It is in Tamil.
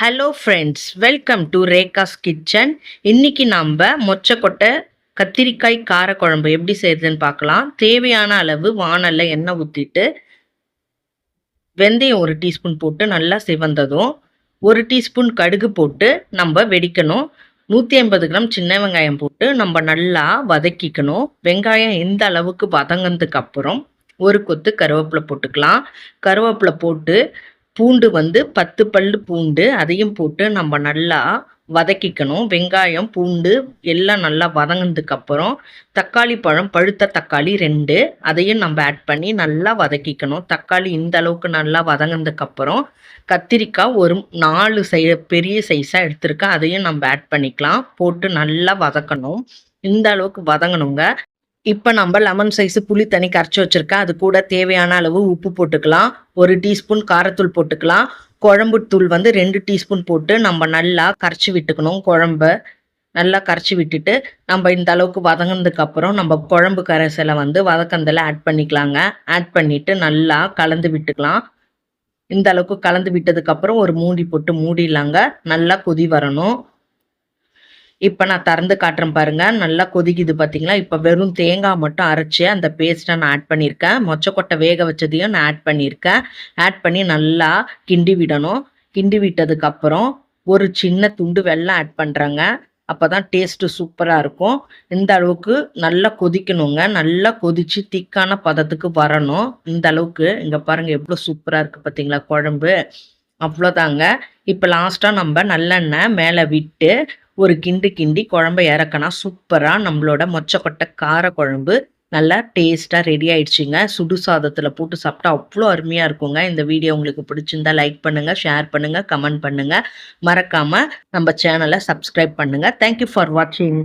Hello friends welcome to Rekha's kitchen இன்னைக்கு நம்ம மொச்சக்கொட்டை கத்திரிக்காய் காரக்குழம்பு எப்படி செய்யுதுன்னு பார்க்கலாம். தேவையான அளவு வானல்ல எண்ணெய் ஊற்றிட்டு வெந்தயம் ஒரு டீஸ்பூன் போட்டு நல்லா சிவந்ததும் ஒரு டீஸ்பூன் கடுகு போட்டு நம்ம வெடிக்கணும். நூற்றி ஐம்பது கிராம் சின்ன வெங்காயம் போட்டு நம்ம நல்லா வதக்கிக்கணும். வெங்காயம் எந்த அளவுக்கு வதங்கினதுக்கு அப்புறம் ஒரு கொத்து கருவேப்பிலை போட்டுக்கலாம். கருவேப்பிலை போட்டு பூண்டு வந்து பத்து பல்லு பூண்டு அதையும் போட்டு நம்ம நல்லா வதக்கிக்கணும். வெங்காயம் பூண்டு எல்லாம் நல்லா வதங்கினதுக்கு அப்புறம் தக்காளி பழம் பழுத்த தக்காளி ரெண்டு. அதையும் நம்ம ஆட் பண்ணி நல்லா வதக்கிக்கணும். தக்காளி இந்த அளவுக்கு நல்லா வதங்கினதுக்கு அப்புறம் கத்திரிக்காய் ஒரு நாலு சை பெரிய சைஸாக எடுத்திருக்கேன். அதையும் நம்ம ஆட் பண்ணிக்கலாம். போட்டு நல்லா வதக்கணும். இந்த அளவுக்கு வதங்கணுங்க. இப்போ நம்ம லெமன் சைஸு புளி தண்ணி கரைச்சி வச்சுருக்கேன். அது கூட தேவையான அளவு உப்பு போட்டுக்கலாம். ஒரு டீஸ்பூன் காரத்தூள் போட்டுக்கலாம். குழம்பு தூள் வந்து ரெண்டு டீஸ்பூன் போட்டு நம்ம நல்லா கரைச்சி விட்டுக்கணும் குழம்ப. நல்லா கரைச்சி விட்டுட்டு நம்ம இந்த அளவுக்கு வதங்கினதுக்கப்புறம் நம்ம குழம்பு கரைசலை வந்து வதக்கந்தில் ஆட் பண்ணிக்கலாங்க. ஆட் பண்ணிவிட்டு நல்லா கலந்து விட்டுக்கலாம். இந்த அளவுக்கு கலந்து விட்டதுக்கப்புறம் ஒரு மூடி போட்டு மூடிடலாங்க. நல்லா கொதி வரணும். இப்போ நான் திறந்து காட்டுறேன் பாருங்கள் நல்லா கொதிக்குது பார்த்தீங்களா இப்போ வெறும் தேங்காய் மட்டும் அரைச்சி அந்த பேஸ்ட்டை நான் ஆட் பண்ணியிருக்கேன். மொச்சக்கொட்டை வேக வச்சதையும் நான் ஆட் பண்ணியிருக்கேன். ஆட் பண்ணி நல்லா கிண்டி விடணும். கிண்டி விட்டதுக்கப்புறம் ஒரு சின்ன துண்டு வெள்ளம் ஆட் பண்ணுறேங்க அப்போ தான் டேஸ்ட்டு சூப்பராக இருக்கும். இந்த அளவுக்கு நல்லா கொதிக்கணுங்க. நல்லா கொதித்து திக்கான பதத்துக்கு வரணும். இந்த அளவுக்கு இங்கே பாருங்கள் எவ்வளோ சூப்பராக இருக்குது பார்த்தீங்களா குழம்பு. அவ்வளோதாங்க இப்போ லாஸ்ட்டாக நம்ம நல்லெண்ணெய் மேலே விட்டு ஒரு கிண்டு கிண்டி குழம்ப இறக்கினா சூப்பராக நம்மளோட மொச்சக்கொட்டை கார குழம்பு நல்லா டேஸ்ட்டாக ரெடி ஆயிடுச்சுங்க. சுடு சாதத்தில் போட்டு சாப்பிட்டா அவ்வளோ அருமையாக இருக்குங்க. இந்த வீடியோ உங்களுக்கு பிடிச்சிருந்தா லைக் பண்ணுங்கள் ஷேர் பண்ணுங்கள் கமெண்ட் பண்ணுங்கள் மறக்காமல் நம்ம சேனலை சப்ஸ்கிரைப் பண்ணுங்கள் தேங்க்யூ ஃபார் வாட்சிங்